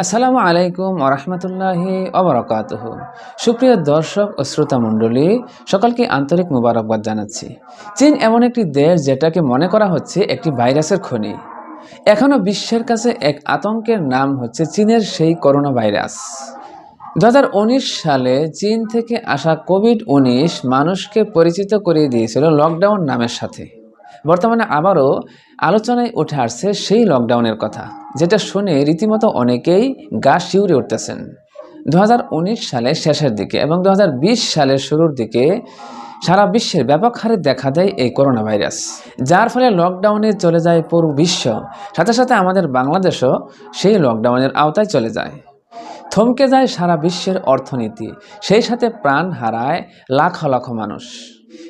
আসসালামু আলাইকুম ওরহমতুল্লাহি অবরকাতহ সুপ্রিয় দর্শক ও শ্রোতা মণ্ডলী, সকলকে আন্তরিক মোবারকবাদ জানাচ্ছি। চীন এমন একটি দেশ যেটাকে মনে করা হচ্ছে একটি ভাইরাসের খনি। এখনও বিশ্বের কাছে এক আতঙ্কের নাম হচ্ছে চীনের সেই করোনা ভাইরাস। দু হাজার উনিশ সালে চীন থেকে আসা কোভিড উনিশ মানুষকে পরিচিত করিয়ে দিয়েছিল লকডাউন নামের সাথে। বর্তমানে আবারও আলোচনায় উঠে আসছে সেই লকডাউনের কথা, যেটা শুনে রীতিমতো অনেকেই গা শিউরে উঠতেছেন। দু সালের শেষের দিকে এবং দু হাজার বিশ সালের শুরুর দিকে সারা বিশ্বের ব্যাপক হারে দেখা দেয় এই করোনা ভাইরাস যার ফলে লকডাউনে চলে যায় পুরো বিশ্ব। সাথে সাথে আমাদের বাংলাদেশও সেই লকডাউনের আওতায় চলে যায়। থমকে যায় সারা বিশ্বের অর্থনীতি, সেই সাথে প্রাণ হারায় লাখ লাখ মানুষ।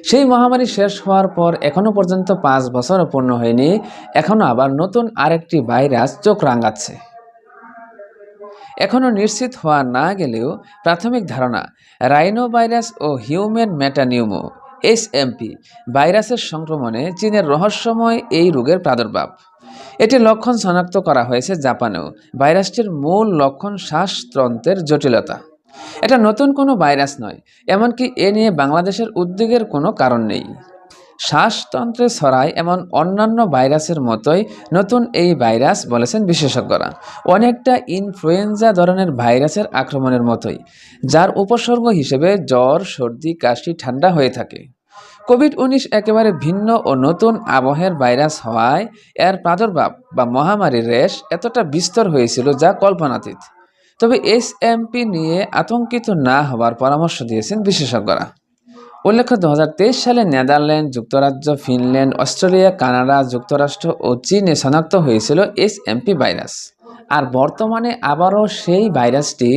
সেই মহামারী শেষ হওয়ার পর এখনও পর্যন্ত পাঁচ বছর পূর্ণ হয়নি, এখনও আবার নতুন আরেকটি ভাইরাস চোখ রাঙাচ্ছে। এখনও নিশ্চিত হওয়া না গেলেও প্রাথমিক ধারণা রাইনো ভাইরাস ও হিউম্যান মেটানিউমো এসএমপি ভাইরাসের সংক্রমণে চীনের রহস্যময় এই রোগের প্রাদুর্ভাব। এটি লক্ষণ শনাক্ত করা হয়েছে জাপানেও, ভাইরাসটির মূল লক্ষণ শ্বাসতন্ত্রের জটিলতা। এটা নতুন কোনো ভাইরাস নয়, এমনকি এ নিয়ে বাংলাদেশের উদ্বেগের কোনো কারণ নেই। শ্বাসতন্ত্রে ছড়ায় এমন অন্যান্য ভাইরাসের মতোই নতুন এই ভাইরাস বলেছেন বিশেষজ্ঞরা। অনেকটা ইনফ্লুয়েঞ্জা ধরনের ভাইরাসের আক্রমণের মতোই, যার উপসর্গ হিসেবে জ্বর, সর্দি, কাশি, ঠান্ডা হয়ে থাকে। কোভিড উনিশ একেবারে ভিন্ন ও নতুন আবহের ভাইরাস হওয়ায় এর প্রাদুর্ভাব বা মহামারীর রেশ এতটা বিস্তর হয়েছিল যা কল্পনাতীত। তবে এসএমপি নিয়ে আতঙ্কিত না হওয়ার পরামর্শ দিয়েছেন বিশেষজ্ঞরা। উল্লেখ্য দু হাজার তেইশ সালে নেদারল্যান্ড, যুক্তরাজ্য, ফিনল্যান্ড, অস্ট্রেলিয়া, কানাডা, যুক্তরাষ্ট্র ও চীনে শনাক্ত হয়েছিল এসএমপি ভাইরাস। আর বর্তমানে আবারও সেই ভাইরাসটি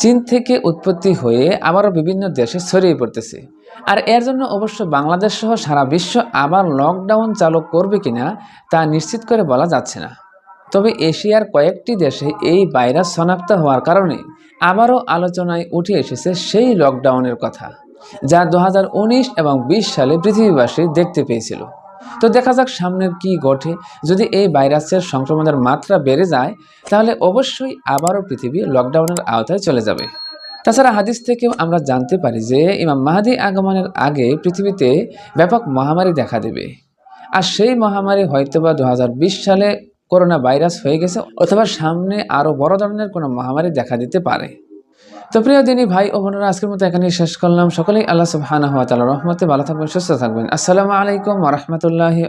চীন থেকে উৎপত্তি হয়ে আবারও বিভিন্ন দেশে ছড়িয়ে পড়তেছে। আর এর জন্য অবশ্য বাংলাদেশ সহ সারা বিশ্ব আবার লকডাউন চালু করবে কিনা তা নিশ্চিত করে বলা যাচ্ছে না। তবে এশিয়ার কয়েকটি দেশে এই ভাইরাস শনাক্ত হওয়ার কারণে আবারও আলোচনায় উঠে এসেছে সেই লকডাউনের কথা, যা দু হাজার উনিশ এবং ২০ সালে পৃথিবীবাসী দেখতে পেয়েছিল। তো দেখা যাক সামনের কি ঘটে। যদি এই ভাইরাসের সংক্রমণের মাত্রা বেড়ে যায়, তাহলে অবশ্যই আবারও পৃথিবী লকডাউনের আওতায় চলে যাবে। তাছাড়া হাদিস থেকেও আমরা জানতে পারি যে ইমাম মাহাদি আগমনের আগে পৃথিবীতে ব্যাপক মহামারী দেখা দেবে। আর সেই মহামারী হয়তোবা দু হাজার বিশ সালে করোনা ভাইরাস হয়ে গেছে অথবা সামনে আরও বড় ধরনের কোনো মহামারী দেখা দিতে পারে। তো প্রিয় দিনী ভাই ও বোনেরা, আজকের মতো এখানে শেষ করলাম। সকলেই আল্লাহ সুবহানাহু ওয়া রহমতে ভালো থাকবেন, সুস্থ থাকবেন। আসসালামু আলাইকুম ওয়া রাহমাতুল্লাহি